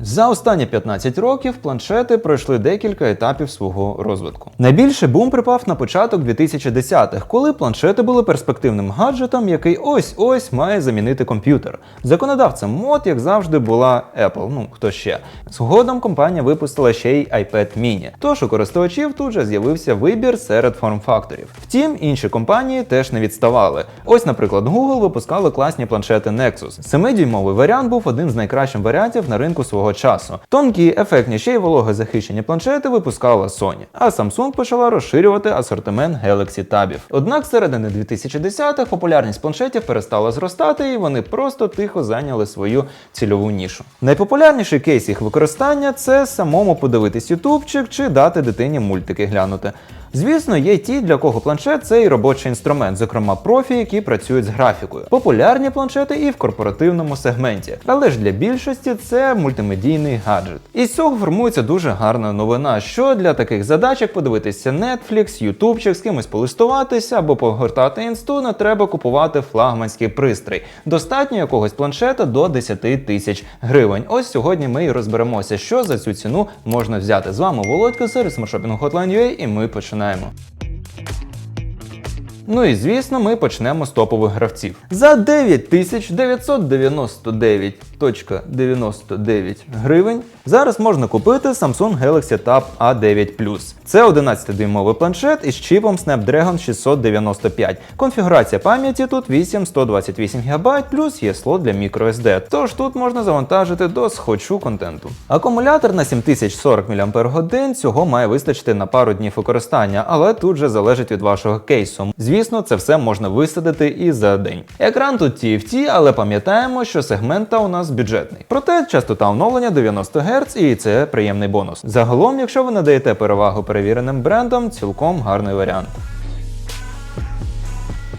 За останні 15 років планшети пройшли декілька етапів свого розвитку. Найбільший бум припав на початок 2010-х, коли планшети були перспективним гаджетом, який ось-ось має замінити комп'ютер. Законодавцем мод, як завжди, була Apple. Ну хто ще. Згодом компанія випустила ще й iPad mini. Тож у користувачів тут же з'явився вибір серед форм-факторів. Втім, інші компанії теж не відставали. Ось, наприклад, Google випускали класні планшети Nexus. 7-дюймовий варіант був одним з найкращих варіантів на ринку свого часу. Тонкі, ефектні ще й вологозахищені планшети випускала Sony, а Samsung почала розширювати асортимент Galaxy Tabів. Однак середини 2010-х популярність планшетів перестала зростати, і вони просто тихо зайняли свою цільову нішу. Найпопулярніший кейс їх використання це самому подивитись ютубчик чи дати дитині мультики глянути. Звісно, є ті, для кого планшет це і робочий інструмент, зокрема профі, які працюють з графікою. Популярні планшети і в корпоративному сегменті, але ж для більшості це мультимедійний гаджет. І з цього формується дуже гарна новина, що для таких задач, як подивитися Netflix, ютубчик, з кимось полистуватися або погортати інсту, не треба купувати флагманський пристрій. Достатньо якогось планшета до 10 тисяч гривень. Ось сьогодні ми і розберемося, що за цю ціну можна взяти. З вами Володька, сервіс Маршопінг Hotline.ua і ми починаємо починаємо. Ну і звісно, ми почнемо з топових гравців. За 9999.99 гривень зараз можна купити Samsung Galaxy Tab A9 Це 11-дюймовий планшет із чіпом Snapdragon 695. Конфігурація пам'яті тут 8 128 ГБ, плюс є слот для microSD, тож тут можна завантажити до схочу контенту. Акумулятор на 7040 мАч цього має вистачити на пару днів використання, але тут же залежить від вашого кейсу. Звісно, це все можна висадити і за день. Екран тут TFT, але пам'ятаємо, що сегмента у нас бюджетний. Проте частота оновлення 90 Гц і це приємний бонус. Загалом, якщо ви надаєте перевагу перевіреним брендам, цілком гарний варіант.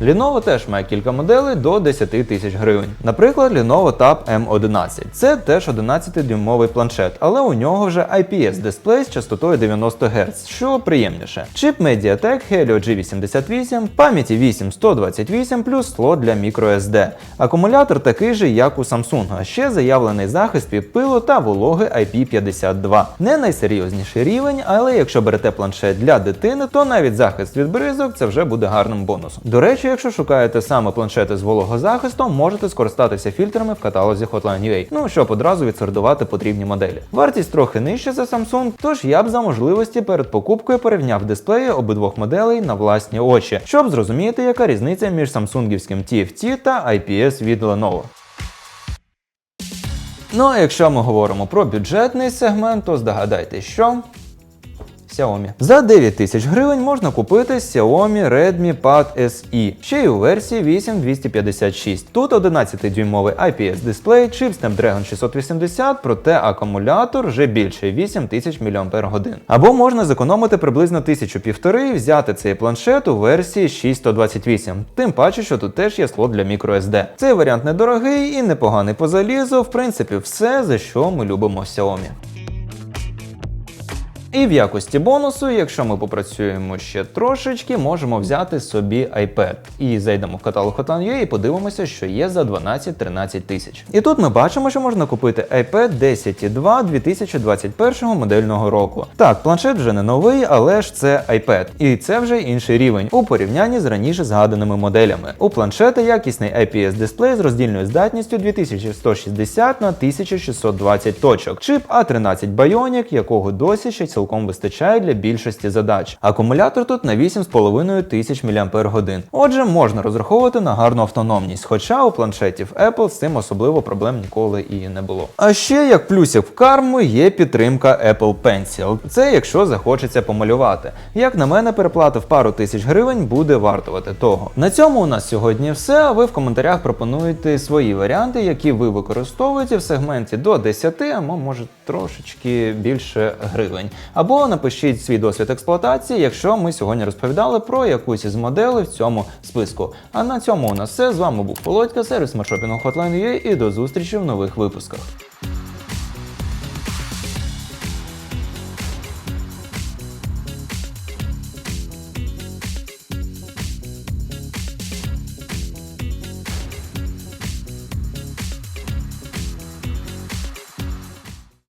Lenovo теж має кілька моделей до 10 тисяч гривень. Наприклад, Lenovo Tab M11. Це теж 11-дюймовий планшет, але у нього вже IPS дисплей з частотою 90 Гц, що приємніше. Чип MediaTek Helio G88, пам'яті 8 128 плюс слот для microSD. Акумулятор такий же, як у Samsung, а ще заявлений захист від пилу та вологи IP52. Не найсерйозніший рівень, але якщо берете планшет для дитини, то навіть захист від бризок це вже буде гарним бонусом. До речі, якщо шукаєте саме планшети з вологозахистом, можете скористатися фільтрами в каталозі Hotline.ua, ну щоб одразу відсортувати потрібні моделі. Вартість трохи нижча за Samsung, тож я б за можливості перед покупкою порівняв дисплеї обидвох моделей на власні очі, щоб зрозуміти, яка різниця між самсунгівським TFT та IPS від Lenovo. Ну а якщо ми говоримо про бюджетний сегмент, то здогадайтесь, що Xiaomi. За 9 тисяч гривень можна купити Xiaomi Redmi Pad SE, ще й у версії 8256. Тут 11-дюймовий IPS дисплей, чип Snapdragon 680, проте акумулятор вже більше 8000 мАч. Або можна зекономити приблизно 1000-1500 і взяти цей планшет у версії 6128. Тим паче, що тут теж є слот для microSD. Цей варіант недорогий і непоганий по залізу, в принципі, все, за що ми любимо Xiaomi. І в якості бонусу, якщо ми попрацюємо ще трошечки, можемо взяти собі iPad. І зайдемо в каталог Hotan.ua і подивимося, що є за 12-13 тисяч. І тут ми бачимо, що можна купити iPad 10.2 2021 модельного року. Так, планшет вже не новий, але ж це iPad. І це вже інший рівень у порівнянні з раніше згаданими моделями. У планшета якісний IPS дисплей з роздільною здатністю 2160 на 1620 точок. Чип A13 Bionic, якого досі ще цілком вистачає для більшості задач. Акумулятор тут на 8,5 тисяч мАч. Отже, можна розраховувати на гарну автономність, хоча у планшетів Apple з цим особливо проблем ніколи і не було. А ще як плюсик в карму є підтримка Apple Pencil. Це якщо захочеться помалювати. Як на мене, переплата в пару тисяч гривень буде вартувати того. На цьому у нас сьогодні все. А ви в коментарях пропонуєте свої варіанти, які ви використовуєте в сегменті до 10, або може трошечки більше гривень. Або напишіть свій досвід експлуатації, якщо ми сьогодні розповідали про якусь із моделей в цьому списку. А на цьому у нас все. З вами був Володька, сервіс маршопінгу Hotline.ua і до зустрічі в нових випусках.